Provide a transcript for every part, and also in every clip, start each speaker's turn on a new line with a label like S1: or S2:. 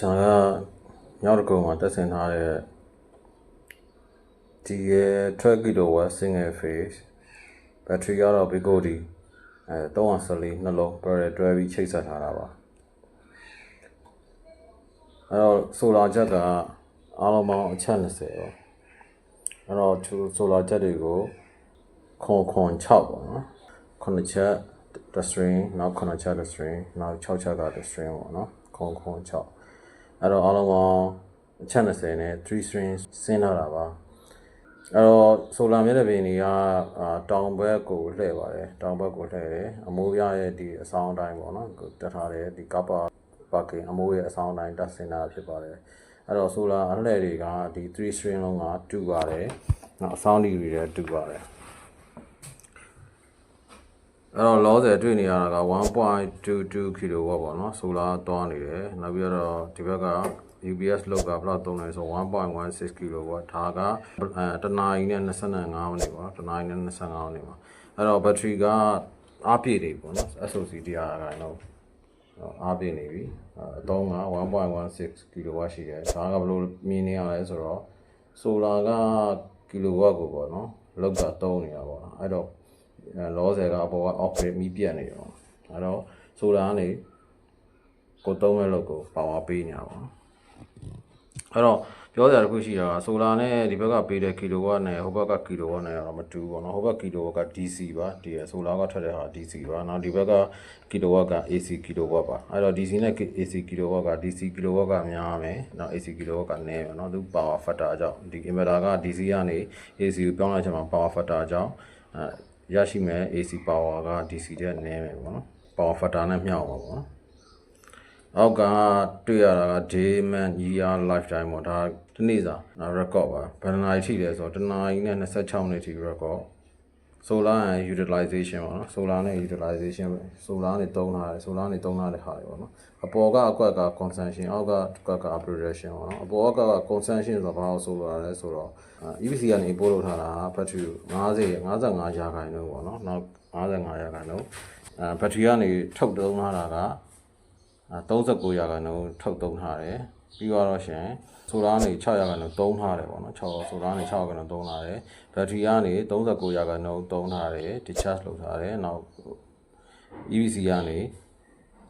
S1: ကျွန်တော်ကမြောက်တကုံမှာတက်ဆင်ထားတဲ့ဒီရဲ့12 kW single phase battery ကတော့ Bigodi အဲ314နှလုံး parallel တွဲပြီးချိတ်ဆက်ထားတာပါအဲ့တော့ solar jet ကအားလုံးပေါင်းအချက်20ပေါ့အဲ့တော့ solar jet တွေကိုခွန်ခွန်6ပေါ့နော်ခုနှစ်ချက် the string နောက်ခုနှစ်ချက် the string နောက်6ချက်က the string ပေါ့နော်ခွန်ခွန်6 အဲ့တော့အားလုံးပေါင်းအချက်20နဲ့3 strings ဆင်းထားတာပါအဲ့တော့ဆိုလာမြက်တဲ့ပင်တွေကအာတောင်ဘက်ကိုလှည့်ပါတယ်တောင်ဘက်ကိုလှည့်တယ်အမိုးရရဲ့ဒီအဆောင်အတိုင်းပေါ့နော်ကိုတက်ထားတယ်ဒီကပ်ပါပါကင်အမိုးရဲ့အဆောင်အတိုင်းတက်ဆင်တာဖြစ်ပါတယ်အဲ့တော့ဆိုလာအလှည့်တွေကဒီ3 string လုံးကတူပါတယ်နောက်အဆောင်ဒီတွေလည်းတူပါတယ် အဲ့တော့လောဆယ်တွေ့နေရတာက1.22 kW ပေါ့နော်ဆိုလာသွားနေတယ်နောက်ပြီးတော့ဒီဘက်က UPS လောက်ကဘယ်လောက်သုံးလဲဆို1.16 kW ဒါကအဲတနာရီနဲ့25မိနစ်ပေါ့တနာရီနဲ့25မိနစ်ပါအဲ့တော့ဘက်ထရီကအားပြည့်နေပေါ့နော် SOC တရားခိုင်တော့အားပြည့်နေပြီအသုံးက1.16 kW ရှိတယ်ဒါကဘယ်လိုမြင်နေရလဲဆိုတော့ဆိုလာက kW ကိုပေါ့နော်လောက်ကသုံးနေတာပေါ့နော်အဲ့တော့အဲ လောဆယ်ကအပေါ်က operate မီးပြတ်နေရောအဲတော့ဆိုတာကနေကိုသုံးမဲ့လို့ကိုပါဝါပေးနေတာပေါ့အဲတော့ပြောစရာတစ်ခုရှိတာကဆိုလာနဲ့ဒီဘက်ကပေးတဲ့ကီလိုဝတ်နဲ့ဟိုဘက်ကကီလိုဝတ်နဲ့တော့မတူဘူးပေါ့နော်ဟိုဘက်ကီလိုဝတ်က DC ပါဒီဆိုလာကထွက်တဲ့ဟာ DC ပါနောက်ဒီဘက်ကကီလိုဝတ်က AC ကီလိုဝတ်ပါအဲတော့ DC နဲ့ AC ကီလိုဝတ်က DC ကီလိုဝတ်ကများမယ်နောက် AC ကီလိုဝတ်ကနည်းမယ်နော်သူ power factor အကြောင်းဒီ inverter က DC ကနေ AC ကိုပြောင်းလိုက်ချင်မှာ power factor အကြောင်းအဲ ရရှိမဲ့ AC power က DC တဲ့နည်းမယ်ပေါ့နော် power factor နဲ့မျှအောင်ပါပေါ့နော်အောက်ကတွေ့ရတာက day man year lifetime ပေါ့ဒါဒီနေ့စာ record ပါဘယ်နှနာရီထိလဲဆိုတော့တနာရီနဲ့26မိနစ်ထိ record solar and utilization ပေါ့နော် solar နဲ့ utilization solar နဲ့သုံးထားတယ် solar နဲ့သုံးထားတဲ့ဟာတွေပေါ့နော်အပေါ်ကအကွက်က consumption အောက်ကတစ်ကွက်က production ပေါ့နော်အပေါ်က consumption ဆိုတာဘာလို့ဆိုလိုတာလဲဆိုတော့ EPC ကနေပို့လို့ထားတာ battery 50 55ရာခိုင်နှုန်းပေါ့နော်နောက်55ရာခိုင်နှုန်းအဲ battery ကနေထုတ်သုံးထားတာက39ရာခိုင်နှုန်းထုတ်သုံးထားတယ် ပြီးတော့ရှင်ဆိုလာနေ6ရာခိုင်နှုန်းသုံးထားတယ်ပေါ့နော်6ဆိုလာနေ6ရာခိုင်နှုန်းသုံးထားတယ်ဘက်ထရီကနေ39ရာခိုင်နှုန်းသုံးထားတယ် discharge လုပ်ထားတယ်နောက် EVC ကနေ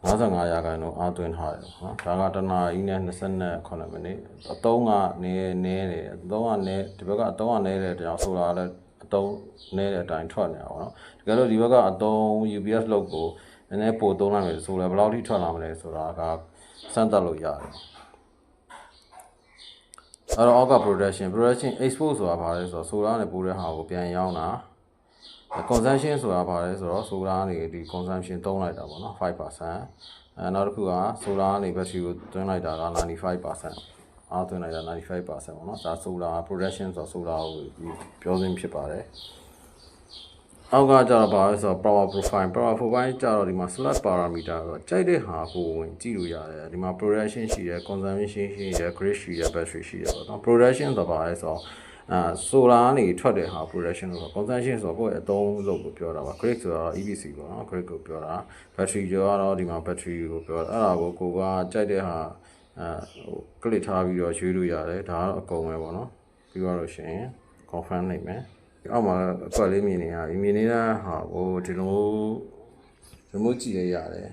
S1: 55ရာခိုင်နှုန်းအားသွင်းထားတယ်နော်ဒါကတနာရီနဲ့28မိနစ်အသုံးကနေနေတယ်အသုံးကနေဒီဘက်ကအသုံးကနေတယ်တောင်ဆိုလာလည်းအသုံးနေတဲ့အတိုင်းထွက်နေတာပေါ့နော်တကယ်လို့ဒီဘက်ကအသုံး UPS လောက်ကိုနည်းနည်းပိုသုံးလိုက်မယ်ဆိုလည်းဘယ်လောက်ထိထွက်လာမလဲဆိုတာကစမ်းသပ်လို့ရတယ် အဲ့တော့အောက်က production production export ဆိုတာဘာလဲဆိုတော့ solar နဲ့ပို့တဲ့ဟာကိုပြန်ရောင်းတာ consumption ဆိုတာဘာလဲဆိုတော့ solar နေဒီ consumption သုံးလိုက်တာပေါ့နော်5%အဲနောက်တစ်ခုက solar နေ battery ကိုသွင်းလိုက်တာက95%အားသွင်းလိုက်တာ95%ပေါ့နော်ဒါ solar production ဆိုတော့ solar ကိုပြောစင်းဖြစ်ပါတယ် အောက်ကကျတော့ဘာလဲဆိုတော့ power profile power profile ကျတော့ဒီမှာ slot parameter ဆိုတော့ကြိုက်တဲ့ဟာကိုဝင်ကြည့်လို့ရတယ်ဒီမှာ production ရှိတယ် consumption ရှိတယ် grid ရှိတယ် battery ရှိတယ်ပေါ့နော် production ဆိုတော့ဘာလဲဆိုတော့အာ solar ကနေထွက်တဲ့ဟာ production လို့ဆို consumption ဆိုတော့ကိုယ့်ရဲ့အသုံးလို့ကိုပြောတာပါ grid ဆိုတော့ EPC ပေါ့နော် grid ကိုပြောတာ battery ကျော်ကတော့ဒီမှာ battery ကိုပြောတာအဲ့ဒါကိုကိုကကြိုက်တဲ့ဟာအဲဟို click ထားပြီးတော့ရွေးလို့ရတယ်ဒါကတော့အကုန်ပဲပေါ့နော်ပြီးတော့လို့ရှိရင် confirm နိုင်မယ် အောက်မှာအကွက်လေးမြင်နေရပြီမြင်နေတာဟာဟိုဒီလိုဒီလိုကြည့်ရရတယ်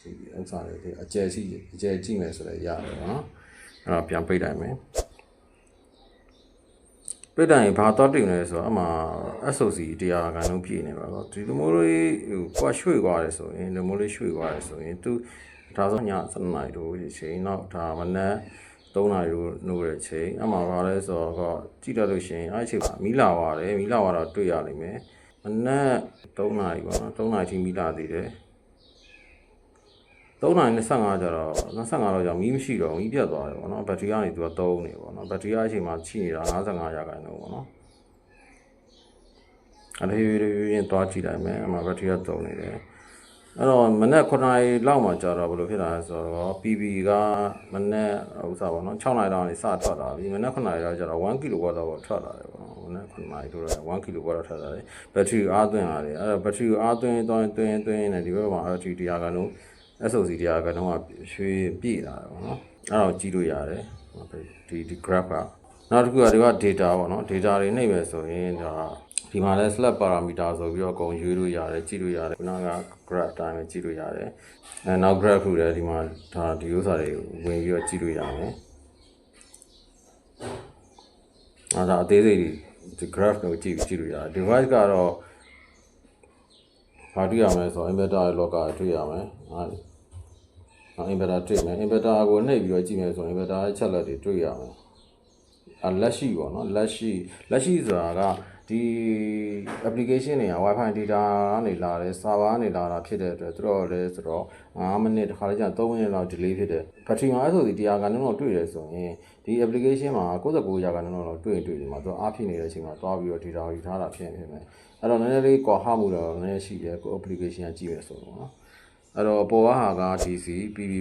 S1: ဒီဥစ္စာလေးဒီအကျယ်ရှိအကျယ်ကြည့်မယ်ဆိုလည်းရတယ်ပေါ့နော်အဲ့တော့ပြန်ပိတ်လိုက်မယ်ပိတ်တိုင်းဘာတော့တင်လဲဆိုတော့အမှ SOC တရားခံလုံးပြည့်နေပါတော့ဒီလိုမျိုးလေးဟိုကွာရွှေ့သွားတယ်ဆိုရင်ဒီလိုမျိုးလေးရွှေ့သွားတယ်ဆိုရင်သူဒါဆိုည7နာရီတို့ချိန်နောက်ဒါမနက် 3နာရီတို့နှိုးတဲ့အချိန်အမှဘာလဲဆိုတော့ကြည့်တတ်လို့ရှိရင်အဲ့အချိန်မှာမီးလာသွားတယ်မီးလာသွားတော့တွေ့ရလိမ့်မယ်မနက်3နာရီပေါ့နော်3နာရီထိမီးလာသေးတယ်3နာရီ25ကျတော့25တော့ကြောင့်မီးမရှိတော့မီးပြတ်သွားတယ်ပေါ့နော်ဘက်ထရီကနေသူက3နေပေါ့နော်ဘက်ထရီအချိန်မှာချိနေတာ55ရာခိုင်နှုန်းပေါ့နော်အဲ့ဒီရင်းသွားကြည့်လိုက်မယ်အမှဘက်ထရီက3နေတယ် အဲ့တော့မနက်9နာရီလောက်မှကြာတော့ဘယ်လိုဖြစ်လာလဲဆိုတော့ PB ကမနက်ဥစားပေါ့နော်6နာရီလောက်နေစထွက်လာပြီမနက်9နာရီလောက်ကျတော့1 kW တော့ထွက်လာတယ်ပေါ့နော်မနက်9နာရီတို့1 kW တော့ထွက်လာတယ်ဘက်ထရီအားသွင်းလာတယ်အဲ့တော့ဘက်ထရီအားသွင်းသွင်းသွင်းသွင်းနေဒီဘက်မှာဘက်ထရီတရားကလုံး SOC တရားကတော့ရွှေပြည့်လာတယ်ပေါ့နော်အဲ့တော့ကြည့်လို့ရတယ်ဒီဒီ graph ကနောက်တစ်ခုကဒီက data ပေါ့နော် data တွေနှိပ်မယ်ဆိုရင်ဒါ ဒီမှာလဲ slab parameter ဆိုပြီးတော့အကုန်ရွေးလို့ရတယ်ကြည့်လို့ရတယ်ခုနက graph အတိုင်းပဲကြည့်လို့ရတယ်အဲနောက် graph ခုလည်းဒီမှာဒါဒီဥစ္စာတွေဝင်ပြီးတော့ကြည့်လို့ရမယ်အဲဒါအသေးစိတ်ဒီ graph ကိုကြည့်ကြည့်လို့ရတယ် device ကတော့ဘာတွေ့ရမလဲဆိုတော့ inverter ရဲ့ logger တွေ့ရမယ်ဟာနော် inverter တွေ့မယ် inverter ကိုနှိပ်ပြီးတော့ကြည့်မယ်ဆိုရင် inverter ရဲ့ချက်လက်တွေတွေ့ရမယ်အလက်ရှိပေါ့နော်လက်ရှိလက်ရှိဆိုတာက ဒီ application တွေက wifi data ကနေလာတယ် server ကနေလာတာဖြစ်တဲ့အတွက်သူတို့လည်းဆိုတော့9မိနစ်တစ်ခါလေကျ3မိနစ်လောက် delay ဖြစ်တယ် battery မှာဆိုဒီတရားကနေတော့တွေ့တယ်ဆိုရင်ဒီ application မှာ99ရာခိုင်နှုန်းလောက်တွေ့ရင်တွေ့ဒီမှာသူအားဖြစ်နေတဲ့အချိန်မှာတွားပြီးတော့ data ကိုယူထားတာဖြစ်နေတယ်အဲ့တော့နည်းနည်းလေးကွာဟမှုတော့နည်းနည်းရှိတယ်ကို application ကကြည့်ရဆိုတော့နော် အဲ့တော့ပေါ်ကဟာက DC PB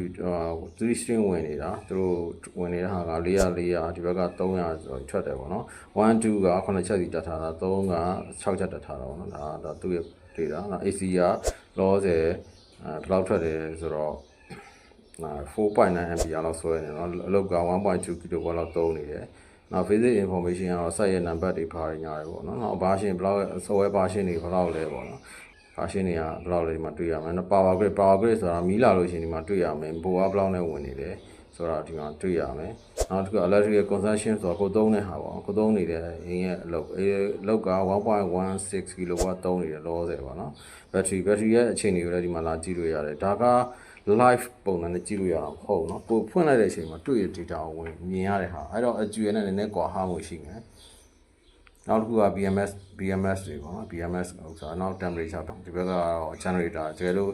S1: 3 string ဝင်နေတာသူတို့ဝင်နေတာဟာက400 400ဒီဘက်က300ဆိုတော့ထွက်တယ်ပေါ့နော်1 2က9ချက်စီတက်ထားတာ3က6ချက်တက်ထားတာပေါ့နော်ဒါဒါသူ့ရဲ့ data နော် AC ကလောဆယ်အဲဘယ်လောက်ထွက်တယ်ဆိုတော့4.9 ampere လောက်ဆွဲနေเนาะအလုတ်က1.2 kW လောက်သုံးနေတယ်နောက် basic information ကတော့ site ရဲ့ number တွေပါညာတယ်ပေါ့နော်။နောက် version ဘယ်လောက် software version တွေဘယ်လောက်လဲပေါ့နော်။ ဟာရှင်းတွေကဘယ်လောက်လဲဒီမှာတွေ့ရမယ်နော် power grid power grid ဆိုတာမီးလာလို့ရှင်ဒီမှာတွေ့ရမယ်ဘိုကဘယ်လောက်နဲ့ဝင်နေလဲဆိုတော့ဒီမှာတွေ့ရမယ်နောက်တစ်ခု electric consumption ဆိုတာကိုသုံးတဲ့ဟာပေါ့ကိုသုံးနေတဲ့ရင်းရဲ့အလုပ်အဲလောက်က1.16 kW သုံးနေတယ်လောဆယ်ပေါ့နော် battery battery ရဲ့အခြေအနေကိုလည်းဒီမှာလာကြည့်လို့ရတယ်ဒါက live ပုံစံနဲ့ကြည့်လို့ရအောင်ဟုတ်နော်ပို့ဖွင့်လိုက်တဲ့အချိန်မှာတွေ့ရ data ကိုဝင်မြင်ရတဲ့ဟာအဲ့တော့ AGN နဲ့နည်းနည်းကွာဟာမှုရှိမယ် နောက်တစ်ခုက BMS BMS တွေပေါ့နော် BMS ဥစ္စာနောက် temperature ဒီဘက်ကတော့ generator တကယ်လို့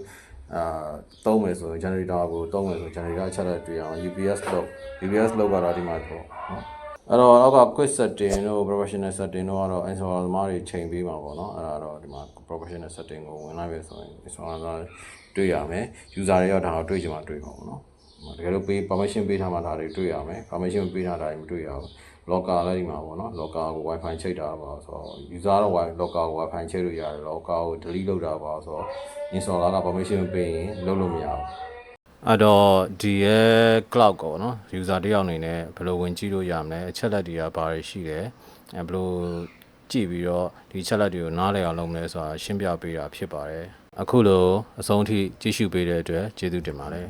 S1: အာသုံးမယ်ဆိုရင် generator ကိုသုံးမယ်ဆိုရင် generator ချက်လက်တွေ့အောင် UPS လို့ UPS လို့ကတော့ဒီမှာပေါ့နော်အဲ့တော့နောက်က quick setting တို့ professional setting တို့ကတော့ installer သမားတွေချိန်ပေးမှာပေါ့နော်အဲ့ဒါတော့ဒီမှာ professional setting ကိုဝင်လိုက်ပြီဆိုရင် installer တွေ့ရမယ် user တွေရောဒါကိုတွေ့ချင်မှတွေ့မှာပေါ့နော်တကယ်လို့ပေး permission ပေးထားမှဒါတွေတွေ့ရမယ် permission ပေးထားတာတွေမတွေ့ရဘူး locker လည်းဒီမှာပေါ့နော် locker ကို wifi ချိတ်တာပါဆိုတော့ user တော့ wifi locker ကို wifi ချိတ်လို့ရတယ် locker ကို delete လုပ်တာပါဆိုတော့ installer က permission ပေးရင်လုပ်လို့မရဘူးအဲ့တော့ဒီရဲ့ cloud ကောနော် user တယောက်အနေနဲ့ဘယ်လိုဝင်ကြည့်လို့ရမလဲအချက်လက်တွေကဘာတွေရှိလဲအဲဘယ်လိုကြည့်ပြီးတော့ဒီချက်လက်တွေကိုနားလည်အောင်လုပ်မလဲဆိုတာရှင်းပြပေးတာဖြစ်ပါတယ်အခုလိုအဆုံးထိကြည့်ရှုပေးတဲ့အတွက်ကျေးဇူးတင်ပါတယ်